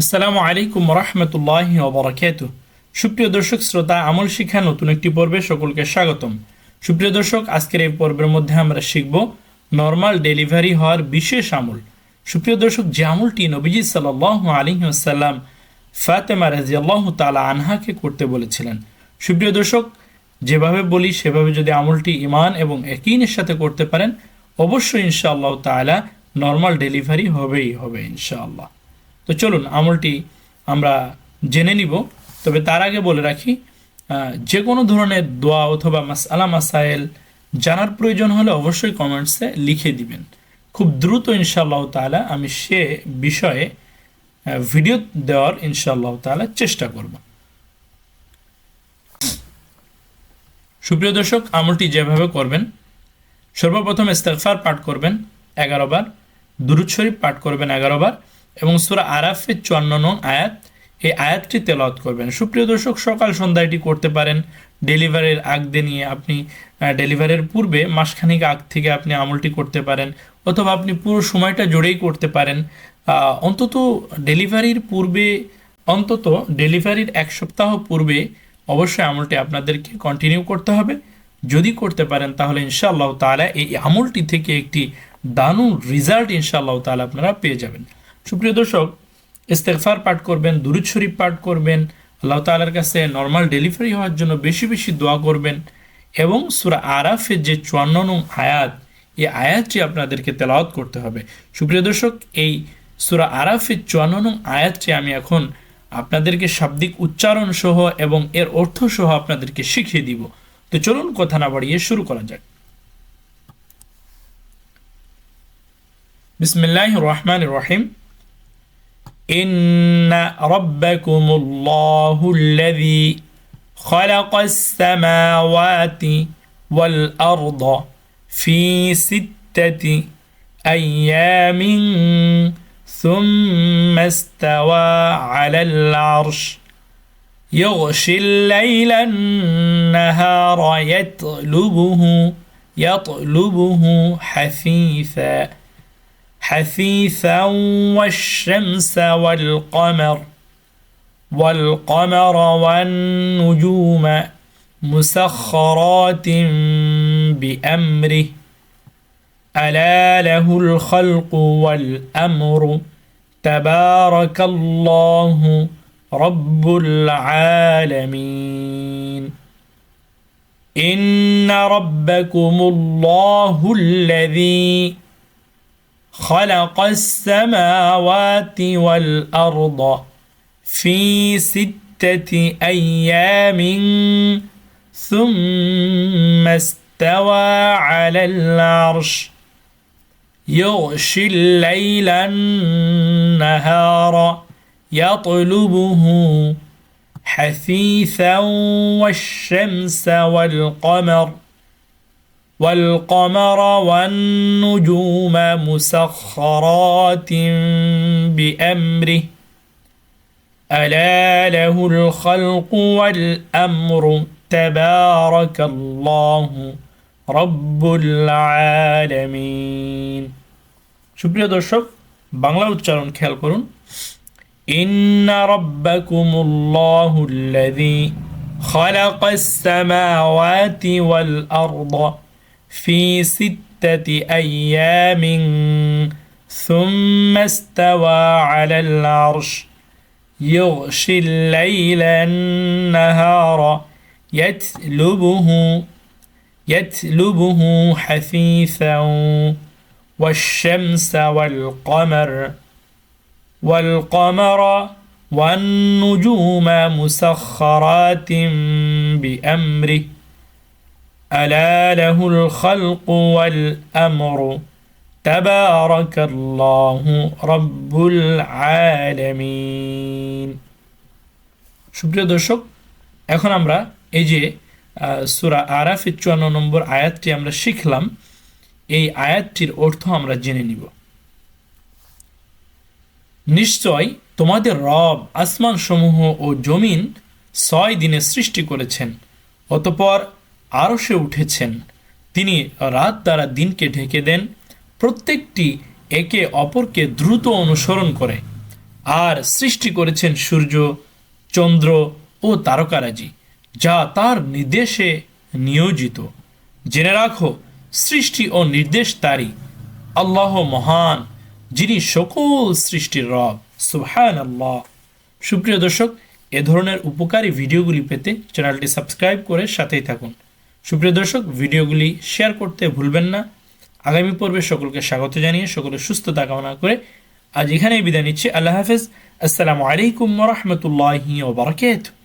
আসসালামু আলাইকুম রহমতুল্লাহ ওবরাকাত সুপ্রিয় দর্শক, শ্রোতা, আমল শিক্ষা নতুন একটি পর্বে সকলকে স্বাগতম। সুপ্রিয় দর্শক, আজকের এই পর্বের মধ্যে আমরা শিখব নর্মাল ডেলিভারি হওয়ার বিশেষ আমল। সুপ্রিয় দর্শক, যে আমলটি নবীজি সাল্লাহ আলী আসাল্লাম ফাতেমা রাজিয়াল্লাহ তালা আনহাকে করতে বলেছিলেন। সুপ্রিয় দর্শক, যেভাবে বলি, সেভাবে যদি আমলটি ইমান এবং একইনের সাথে করতে পারেন, অবশ্যই ইনশাআল্লাহ তালা নর্মাল ডেলিভারি হবেই, হবে ইনশাআল্লাহ। তো চলুন, আমলটি আমরা জেনে নিব। তবে তার আগে বলে রাখি যে কোনো ধরনের দোয়া অথবা মাসালা মাসাইল জানার প্রয়োজন হলে অবশ্যই কমেন্টসে লিখে দিবেন। খুব দ্রুত ইনশাআল্লাহ তাআলা আমি সে বিষয়ে ভিডিও দেওয়ার ইনশাআল্লাহ তাআলা চেষ্টা করব। সুপ্রিয় দর্শক, আমলটি যেভাবে করবেন, সর্বপ্রথম ইস্তেগফার পাঠ করবেন এগারো বার, দুরুদ শরীফ পাঠ করবেন এগারো বার এবং সুরা আরাফের চুয়ান্ন নং আয়াত, এই আয়াতটি তেলাওয়াত করবেন। সুপ্রিয় দর্শক, সকাল সন্ধ্যা এটি করতে পারেন। ডেলিভারির আগ দিয়ে নিয়ে আপনি ডেলিভারির পূর্বে মাসখানিক আগ থেকে আপনি আমলটি করতে পারেন অথবা আপনি পুরো সময়টা জুড়েই করতে পারেন। অন্তত ডেলিভারির পূর্বে, অন্তত ডেলিভারির এক সপ্তাহ পূর্বে অবশ্যই আমলটি আপনাদেরকে কন্টিনিউ করতে হবে। যদি করতে পারেন তাহলে ইনশাআল্লাহ তাআলা এই আমলটি থেকে একটি দারুণ রেজাল্ট ইনশাআল্লাহ তাআলা আপনারা পেয়ে যাবেন। সুপ্রিয় দর্শক, ইস্তেগফার পাঠ করবেন, দুরুদ শরীফ পাঠ করবেন, আল্লাহ তাআলার কাছে নর্মাল ডেলিভারি হওয়ার জন্য বেশি বেশি দোয়া করবেন এবং সূরা আরাফের যে চুয়ান্ন নং আয়াত, এই আয়াতটি আপনাদেরকে তেলাওয়াত করতে হবে। সুপ্রিয় দর্শক, এই সূরা আরাফের চুয়ান্ন নং আয়াতটি আমি এখন আপনাদেরকে শাব্দিক উচ্চারণ সহ এবং এর অর্থ সহ আপনাদেরকে শিখিয়ে দিব। তো চলুন কথা না বাড়িয়ে শুরু করা যাক। বিসমিল্লাহ রহমান রহিম। إن ربكم الله الذي خلق السماوات والأرض في ستة أيام ثم استوى على العرش يغشي الليل النهار يطلبه يطلبه حثيثا حثيثا والشمس والقمر والقمر والنجوم مسخرات بأمره. ألا له الخلق والأمر. تبارك الله رب العالمين. إن ربكم الله الذي خلق السماوات والأرض في ستة أيام ثم استوى على العرش. يغشي الليل النهار يطلبه حثيثا والشمس والقمر. والقمر والنجوم مسخرات بأمره ألا له الخلق والأمر تبارك الله رب العالمين সুপ্রিয় দর্শক বাংলা উচ্চারণ খেয়াল করুন إن ربكم الله الذي خلق السماوات والأرض في ستة أيام ثم استوى على العرش. يغشي الليل النهار. يتلبه يتلبه حثيثا والشمس والقمر. والقمر والنجوم مسخرات بأمره. ألا له الخلق والأمر تبارك الله رب العالمين সুপ্রিয় দর্শক এখন আমরা এই যে আহ, সূরা আরাফের চুয়ান্ন নম্বর আয়াতটি আমরা শিখলাম এই আয়াতটির অর্থ আমরা জেনে নিব নিশ্চয় তোমাদের রব আসমান সমূহ ও জমিন ছয় দিনে সৃষ্টি করেছেন অতপর আরও সে উঠেছেন। তিনি রাত দ্বারা দিনকে ঢেকে দেন, প্রত্যেকটি একে অপরকে দ্রুত অনুসরণ করে। আর সৃষ্টি করেছেন সূর্য, চন্দ্র ও তারকারাজি, যা তার নির্দেশে নিয়োজিত। জেনে রাখো, সৃষ্টি ও নির্দেশ তারই। আল্লাহ মহান, যিনি সকল সৃষ্টির রব। সুবহান আল্লাহ সুপ্রিয় দর্শক, এ ধরনের উপকারী ভিডিওগুলি পেতে চ্যানেলটি সাবস্ক্রাইব করে সাথেই থাকুন। সুপ্রিয় দর্শক, ভিডিওগুলি শেয়ার করতে ভুলবেন না। আগামী পর্বে সকলকে স্বাগত জানিয়ে সকলের সুস্থতা কামনা করে আজ এখানেই বিদায় নিচ্ছি। আল্লাহ হাফেজ। আসসালামু আলাইকুম রহমতুল্লাহি ওবরাকাতুহ